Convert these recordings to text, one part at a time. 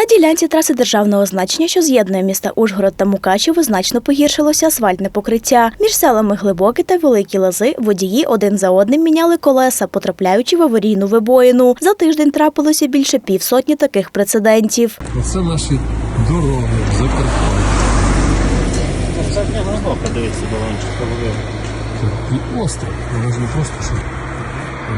На ділянці траси державного значення, що з'єднує міста Ужгород та Мукачево, значно погіршилося асфальтне покриття. Між селами Глибокі та Великі Лази водії один за одним міняли колеса, потрапляючи в аварійну вибоїну. За тиждень трапилося більше півсотні таких прецедентів. Оце наші дороги в Закарпатті. Достатньо глибоко, дивіться, балончик половив. І остров. Воно ж не просто що.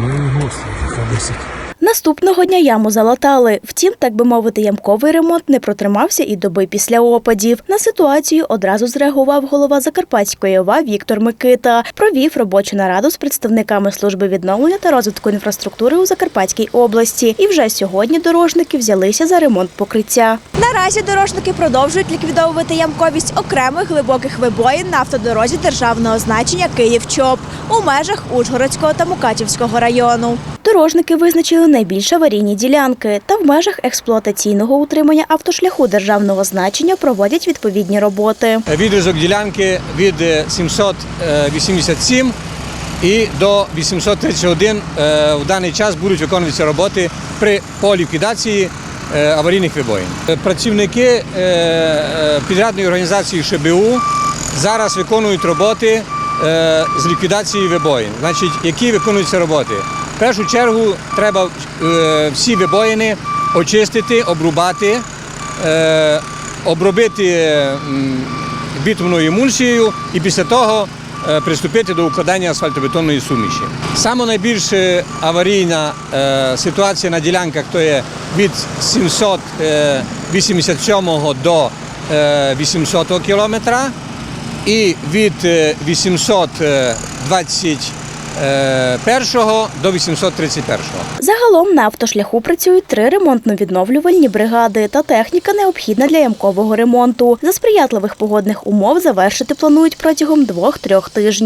Воно і гостро, така досить. Наступного дня яму залатали. Втім, так би мовити, ямковий ремонт не протримався і доби після опадів. На ситуацію одразу зреагував голова Закарпатської ОВА Віктор Микита. Провів робочу нараду з представниками служби відновлення та розвитку інфраструктури у Закарпатській області. І вже сьогодні дорожники взялися за ремонт покриття. Наразі дорожники продовжують ліквідовувати ямковість окремих глибоких вибоїн на автодорозі державного значення Київ-Чоп у межах Ужгородського та Мукачівського району. Дорожники визначили найбільш аварійні ділянки та в межах експлуатаційного утримання автошляху державного значення проводять відповідні роботи. Відрізок ділянки від е, 787 і до 831 е, в даний час будуть виконуватися роботи при по ліквідації е, аварійних вибоїн. Е, Працівники е, е, підрядної організації ШБУ зараз виконують роботи е, з ліквідації вибоїн. Значить, які виконуються роботи? В першу чергу треба е, всі вибоїни очистити, обрубати, е, обробити бітумною емульсією і після того е, Е, приступити до укладання асфальтобетонної суміші. Саме найбільша аварійна е, ситуація на ділянках то є від 787 е, до 800 кілометра і від 820 1 до 831. Загалом на автошляху працюють три ремонтно-відновлювальні бригади та техніка необхідна для ямкового ремонту. За сприятливих погодних умов завершити планують протягом двох-трьох тижнів.